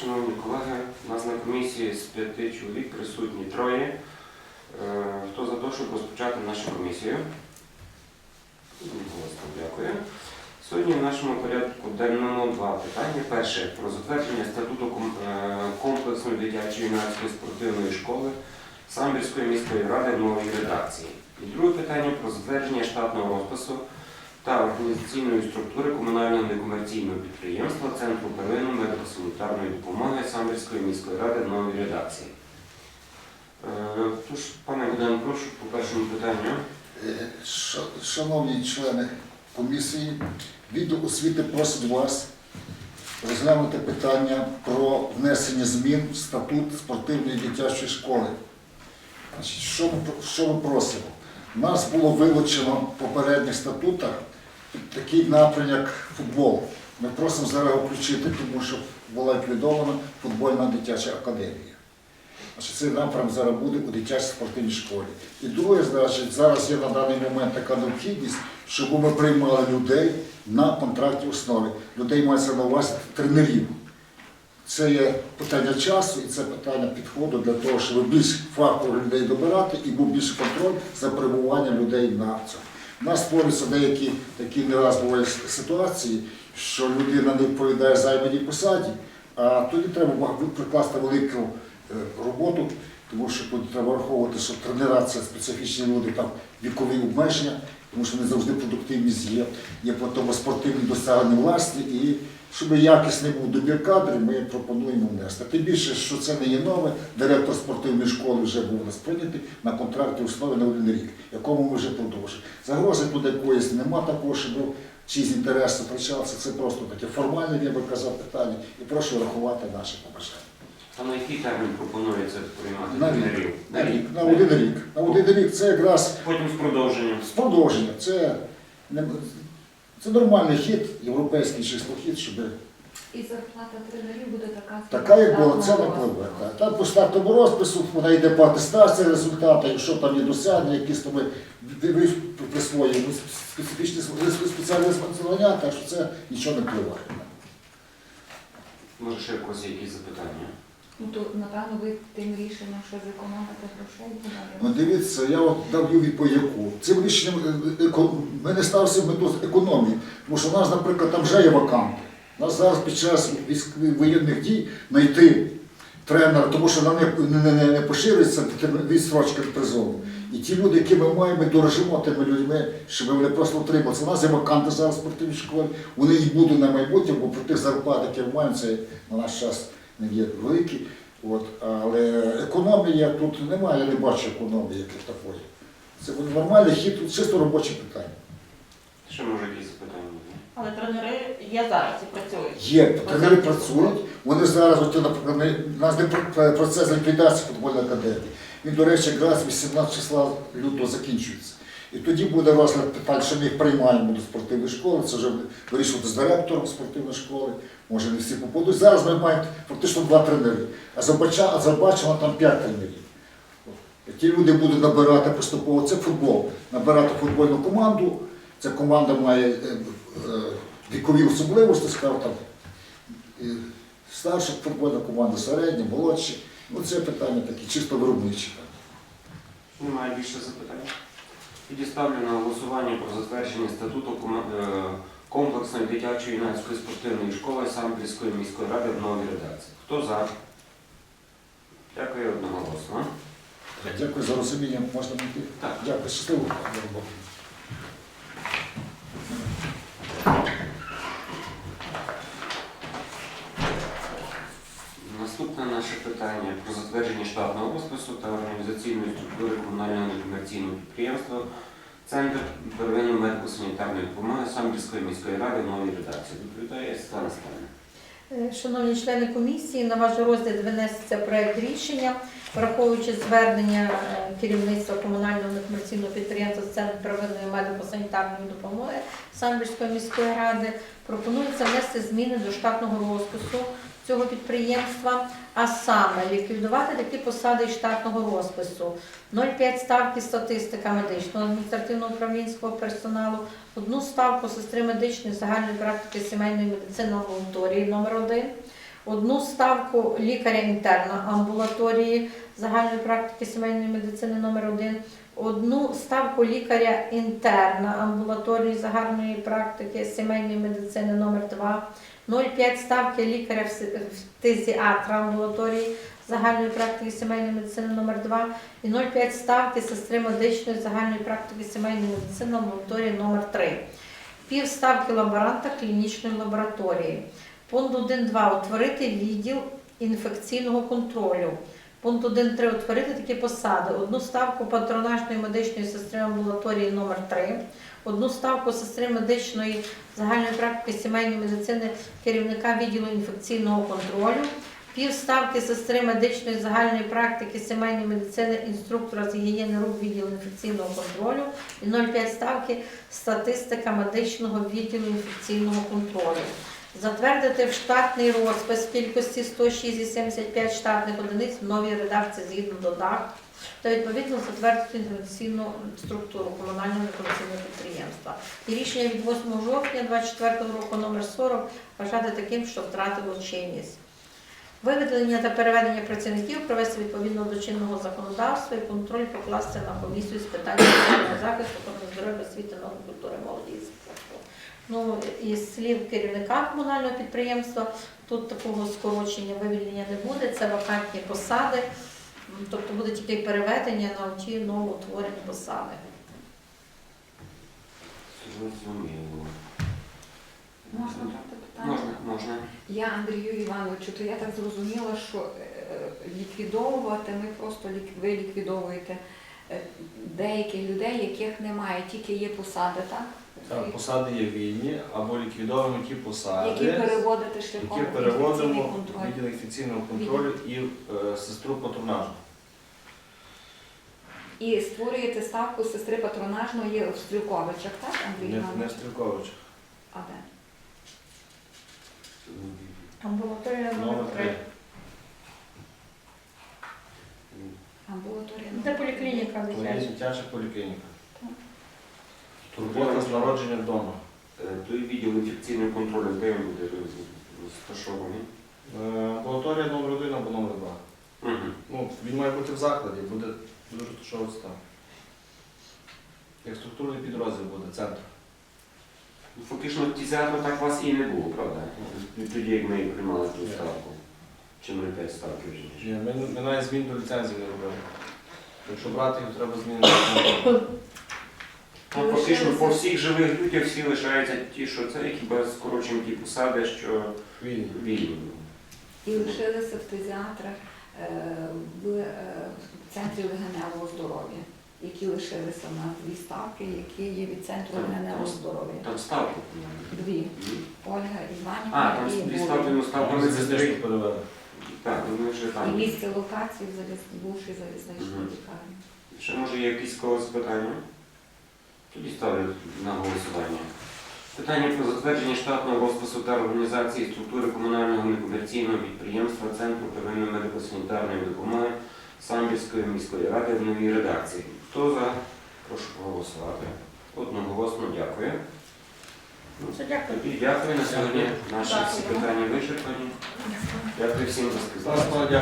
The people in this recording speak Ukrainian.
шановні колеги. У нас на комісії з п'яти чоловік присутні троє. Е, Хто за те, щоб розпочати нашу комісію? Дякую. Сьогодні в нашому порядку денному два питання. Перше про затвердження статуту е, комплексної дитячої юнацької спортивної школи Самбірської міської ради в новій редакції. І друге питання про затвердження штатного розпису та організаційної структури комунального некомерційного підприємства Центру первинної медико-санітарної допомоги Самбірської міської ради в новій редакції. Е, Тож, пане Богдан, прошу по першому питанню. Е, Шановні члени комісії, відділ освіти просить вас розглянути питання про внесення змін в статут спортивної дитячої школи. Що, ми, що ми просимо? Нас було вилучено в попередніх статутах такий напрямок як футбол. Ми просимо зараз його включити, тому що була ліквідована футбольна дитяча академія. Значить, цей напрям зараз буде у дитячій спортивній школі. І друге, значить, зараз є на даний момент така необхідність, щоб ми приймали людей на контрактній основі. Людей мається на увазі тренерів. Це є питання часу і це питання підходу для того, щоб більш фахових людей добирати і був більший контроль за перебуванням людей на цьому. У нас створюються деякі такі не раз бувають ситуації, що людина не відповідає займаній посаді, а тоді треба прикласти велику е, роботу, тому що тут треба враховувати, що це специфічні люди, там вікові обмеження, тому що не завжди продуктивність є, є потім спортивні досягнення власні, і щоб якісний був добір кадрів, ми пропонуємо внести. Тим більше, що це не є нове, директор спортивної школи вже був у нас прийнятий на контракті основі на один рік, якому ми вже продовжуємо. Загрози тут якоїсь нема такого, щоб чиїсь інтереси втрачався. Це просто таке формальне, я би казав, питання. І прошу рахувати наші побажання. А на який термін пропонується приймати На рік. тренерів? На рік, на один рік. На один рік це якраз Потім з продовженням. з продовження. Це, не- це нормальний хід, європейський число хід, щоб І зарплата тренерів буде така. така, як була, це не штатного так. Там по штатному розпису вона йде по атестації результати, якщо там є досягнення, якісь то ми ви- присвоюємо специфічні спеціальні звання, так що це нічого не впливає. Може, ще є якісь запитання? Ну то напевно ви тим рішенням, що зекономити грошей Ну дивіться, я от дав від по яку. Цим рішенням е, еко- ми не стався в мету економії, тому що у нас, наприклад, там вже є ваканти. У нас зараз під час військ- воєнних дій знайти тренера, тому що на них не, не, не поширюється відстрочка призову. І ті люди, які ми маємо, ми дорожимо тими людьми, щоб вони просто утрималися. У нас є ваканти зараз в спортивній школі, вони і будуть на майбутнє, бо про тих зарплат, які ми маємо, це на наш час не є великі. От, але економія тут немає, я не бачу економії як такої. Це буде нормальний хід, тут чисто робоче питання. Ще може якісь запитання? Але тренери є зараз і працюють. Є, тренери працюють, вони зараз, от, наприклад, у нас не процес ліквідації футбольної академії. Він, до речі, якраз 18 числа лютого закінчується. І тоді буде розгляд питань, що ми їх приймаємо до спортивної школи, це вже вирішувати з директором спортивної школи, може не всі попадуть. Зараз ми маємо фактично два тренери. А Забачено там п'ять тренерів. Ті люди будуть набирати поступово, це футбол, набирати футбольну команду. Ця команда має е, е, вікові особливості, скажімо там, старша футбольна команда, середня, молодші. Ну, це питання такі чисто виробничі. Немає більше запитань. Тоді ставлю на голосування про затвердження статуту кома- е, комплексної дитячої юнацької спортивної школи Самбірської міської ради в новій редакції. Хто за? Дякую одноголосно. Дякую за розуміння, можна йти. Так. Дякую, щасливо. Наступне наше питання про затвердження штатного розпису та організаційної структури комунального некомерційного підприємства Центр первинної медико-санітарної допомоги Самбірської міської ради в новій редакції. Доповідає Світлана Сталіна. Е, Шановні члени комісії, на ваш розгляд винесеться проект рішення, враховуючи звернення е, керівництва комунального некомерційного підприємства Центр первинної медико-санітарної допомоги Самбірської міської ради. Пропонується внести зміни до штатного розпису цього підприємства, а саме ліквідувати такі посади штатного розпису. 0,5 ставки статистика медичного адміністративного управлінського персоналу, одну ставку сестри медичної загальної практики сімейної медицини амбулаторії номер 1 одну ставку лікаря-інтерна амбулаторії загальної практики сімейної медицини номер 1 одну ставку лікаря-інтерна амбулаторії загальної практики сімейної медицини номер 2 0,5 ставки лікаря в тизі А амбулаторії загальної практики сімейної медицини номер 2 і 0,5 ставки сестри медичної загальної практики сімейної медицини амбулаторії номер 3 Пів ставки лаборанта клінічної лабораторії. Пункт 1.2. Утворити відділ інфекційного контролю. Пункт 1.3. Утворити такі посади. Одну ставку патронажної медичної сестри амбулаторії номер 3 одну ставку сестри медичної загальної практики сімейної медицини керівника відділу інфекційного контролю, пів ставки сестри медичної загальної практики сімейної медицини інструктора з гігієни рук відділу інфекційного контролю і 0,5 ставки статистика медичного відділу інфекційного контролю. Затвердити в штатний розпис кількості 106,75 штатних одиниць в новій редакції згідно додатку та відповідно затвердити інформаційну структуру комунального інформаційного підприємства. І рішення від 8 жовтня 2024 року номер 40 вважати таким, що втратило чинність. Виведення та переведення працівників провести відповідно до чинного законодавства і контроль покласти на комісію з питань захисту, охорони здоров'я, освіти, науки, культури, молоді. Ну, із слів керівника комунального підприємства, тут такого скорочення вивільнення не буде, це вакантні посади, тобто буде тільки переведення на ті новоутворені посади. Зрозуміло. Можна брати питання? Можна, можна. Я Андрію Івановичу, то я так зрозуміла, що е, ліквідовувати ми просто лік- ви ліквідовуєте деяких людей, яких немає, тільки є посади, так? Так, посади є вільні, або ліквідовуємо ті посади, Які переводите шляхом які переводимо інфекційний в інфекційного контролю і е, сестру патронажу. І створюєте ставку сестри патронажної в Стрілковичах, так, Андрій Не, не Іванович? Стрілкович. А де? Амбулаторія Номер 3. Амбулаторія. Де поліклініка Твоя дитяча? поліклініка. Так. Турбота з народження вдома. Е, Той відділ інфекційного контролю, де він буде розташований? Амбулаторія номер 1 або номер 2. Угу. Ну, він має бути в закладі, буде дуже розташовуватися там. Як структурний підрозділ буде, центр. Ну, Фактично фтизіатру так у вас і не було, правда? Тоді, як ми приймали ту Ні. Ставку. Чи 0,5 ставки вже Ні, ми, ми навіть змін до ліцензії не робили. Якщо брати їх, треба змінити. Там фактично по всіх живих людях всі лишаються ті, що це, які без скорочені ті посади, що Вільні. вільні. І лишилися фтизіатри е, в е, центрі легеневого здоров'я, які лишилися на дві ставки, які є від центру легеневого здоров'я. Там ставки. Дві. Ольга Іванівна А, там і дві ставки, ну ставки Там ми звісно, сестри. перевели. Так, вони вже І місце локації в заліз... бувшій залізничній Мгм. лікарні. Ще може є якісь когось питання? Тоді ставлю на голосування. Питання про затвердження штатного розпису та організації структури комунального некомерційного підприємства Центру первинної медико-санітарної допомоги Самбірської міської ради в новій редакції. Хто за? Прошу проголосувати. Одноголосно дякую. Ну, Все, дякую. Тоді дякую. На сьогодні наші всі Дякую. питання вичерпані. Дякую всім за співпрацю.